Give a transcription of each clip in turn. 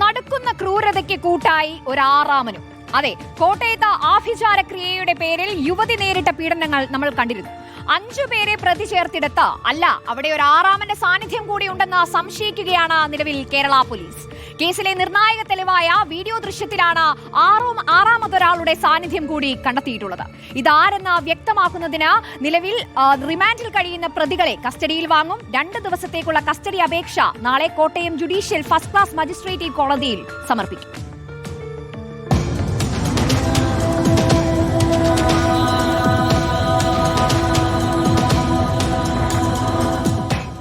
നടുക്കുന്ന ക്രൂരതയ്ക്ക് കൂട്ടായി ഒരാറാമനും. അതെ കോട്ടയത്ത് ആഭിചാരക്രിയയുടെ പേരിൽ യുവതി നേരിട്ട പീഡനങ്ങൾ നമ്മൾ കണ്ടിരുന്നു. അഞ്ചു പേരെ പ്രതി ചേർത്തിടത്ത്. അല്ല അവിടെ ഒരു ആറാമന്റെ സാന്നിധ്യം കൂടി ഉണ്ടെന്ന് സംശയിക്കുകയാണ് നിലവിൽ കേരള പോലീസ്. കേസിലെ നിർണായക തെളിവായ വീഡിയോ ദൃശ്യത്തിലാണ് ആറും ആറാമതൊരാളുടെ സാന്നിധ്യം കൂടി കണ്ടെത്തിയിട്ടുള്ളത്. ഇതാരെന്ന് വ്യക്തമാക്കുന്നതിന് നിലവിൽ റിമാൻഡിൽ കഴിയുന്ന പ്രതികളെ കസ്റ്റഡിയിൽ വാങ്ങും. രണ്ട് ദിവസത്തേക്കുള്ള കസ്റ്റഡി അപേക്ഷ നാളെ Kottayam judicial first class magistrate കോടതിയിൽ സമർപ്പിക്കും.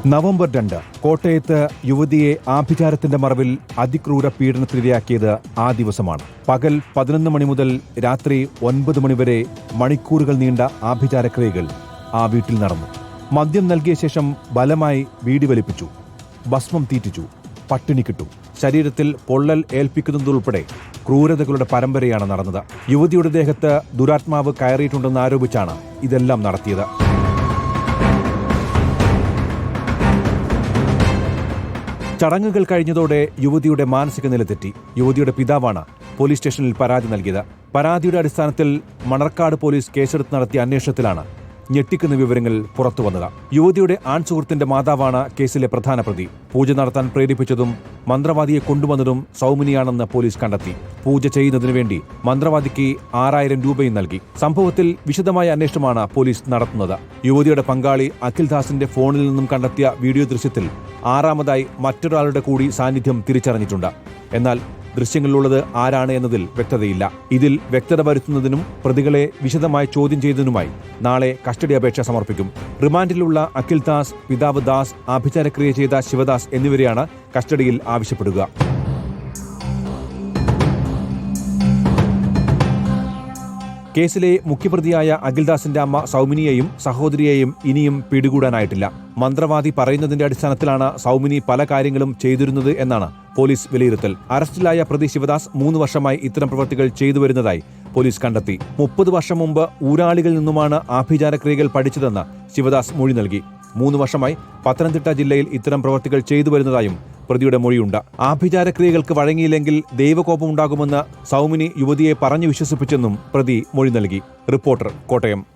നവംബർ രണ്ട് കോട്ടയത്ത് യുവതിയെ ആഭിചാരത്തിന്റെ മറവിൽ അതിക്രൂര പീഡനത്തിനിരയാക്കിയത് ആ ദിവസമാണ്. പകൽ പതിനൊന്ന് മണി മുതൽ രാത്രി ഒൻപത് മണിവരെ മണിക്കൂറുകൾ നീണ്ട ആഭിചാരക്രിയകൾ ആ വീട്ടിൽ നടന്നു. മദ്യം നൽകിയ ശേഷം ബലമായി വീടി വലിപ്പിച്ചു. ഭസ്മം തീറ്റിച്ചു. പട്ടിണി കിട്ടു. ശരീരത്തിൽ പൊള്ളൽ ഏൽപ്പിക്കുന്നതുൾപ്പെടെ ക്രൂരതകളുടെ പരമ്പരയാണ് നടന്നത്. യുവതിയുടെ ദേഹത്ത് ദുരാത്മാവ് കയറിയിട്ടുണ്ടെന്ന് ആരോപിച്ചാണ് ഇതെല്ലാം നടത്തിയത്. ചടങ്ങുകൾ കഴിഞ്ഞതോടെ യുവതിയുടെ മാനസിക നില തെറ്റി. യുവതിയുടെ പിതാവാണ് പോലീസ് സ്റ്റേഷനിൽ പരാതി നൽകിയത്. പരാതിയുടെ അടിസ്ഥാനത്തിൽ മണർക്കാട് പോലീസ് കേസെടുത്ത് നടത്തിയ അന്വേഷണത്തിലാണ് ഞെട്ടിക്കുന്ന വിവരങ്ങൾ പുറത്തു വന്നത്. യുവതിയുടെ ആൺ സുഹൃത്തിന്റെ മാതാവാണ് കേസിലെ പ്രധാന പ്രതി. പൂജ നടത്താൻ പ്രേരിപ്പിച്ചതും മന്ത്രവാദിയെ കൊണ്ടുവന്നതും സൗമിനിയാണെന്ന് പോലീസ് കണ്ടെത്തി. പൂജ ചെയ്യുന്നതിനു വേണ്ടി മന്ത്രവാദിക്ക് ആറായിരം രൂപയും നൽകി. സംഭവത്തിൽ വിശദമായ അന്വേഷണമാണ് പോലീസ് നടത്തുന്നത്. യുവതിയുടെ പങ്കാളി അഖിൽദാസിന്റെ ഫോണിൽ നിന്നും കണ്ടെത്തിയ വീഡിയോ ദൃശ്യത്തിൽ ആറാമതായി മറ്റൊരാളുടെ കൂടി സാന്നിധ്യം തിരിച്ചറിഞ്ഞിട്ടുണ്ട്. എന്നാൽ ദൃശ്യങ്ങളിലുള്ളത് ആരാണ് എന്നതിൽ വ്യക്തതയില്ല. ഇതിൽ വ്യക്തത വരുത്തുന്നതിനും പ്രതികളെ വിശദമായി ചോദ്യം ചെയ്തതിനുമായി നാളെ കസ്റ്റഡി അപേക്ഷ സമർപ്പിക്കും. റിമാൻഡിലുള്ള അഖിൽ ദാസ് പിതാവ് ദാസ് ആഭിചാരക്രിയ ചെയ്ത ശിവദാസ് എന്നിവരെയാണ് കസ്റ്റഡിയിൽ ആവശ്യപ്പെടുക. കേസിലെ മുഖ്യപ്രതിയായ അഖിൽദാസിന്റെ അമ്മ സൗമിനിയെയും സഹോദരിയെയും ഇനിയും പിടികൂടാനായിട്ടില്ല. മന്ത്രവാദി പറയുന്നതിന്റെ അടിസ്ഥാനത്തിലാണ് സൗമിനി പല കാര്യങ്ങളും ചെയ്തിരുന്നത് എന്നാണ് പോലീസ് വിലയിരുത്തൽ. അറസ്റ്റിലായ പ്രതി ശിവദാസ് മൂന്ന് വർഷമായി ഇത്തരം പ്രവൃത്തികൾ ചെയ്തു വരുന്നതായി പോലീസ് കണ്ടെത്തി. മുപ്പത് വർഷം മുമ്പ് ഊരാളികളിൽ നിന്നുമാണ് ആഭിചാരക്രിയകൾ പഠിച്ചതെന്ന് ശിവദാസ് മൊഴി നൽകി. മൂന്ന് വർഷമായി പത്തനംതിട്ട ജില്ലയിൽ ഇത്തരം പ്രവൃത്തികൾ ചെയ്തു വരുന്നതായും പ്രതിയുടെ മൊഴിയുണ്ട്. ആഭിചാരക്രിയകൾക്ക് വഴങ്ങിയില്ലെങ്കിൽ ദൈവകോപമുണ്ടാകുമെന്ന് സൗമിനി യുവതിയെ പറഞ്ഞു വിശ്വസിപ്പിച്ചെന്നും പ്രതി മൊഴി നൽകി. റിപ്പോർട്ടർ കോട്ടയം.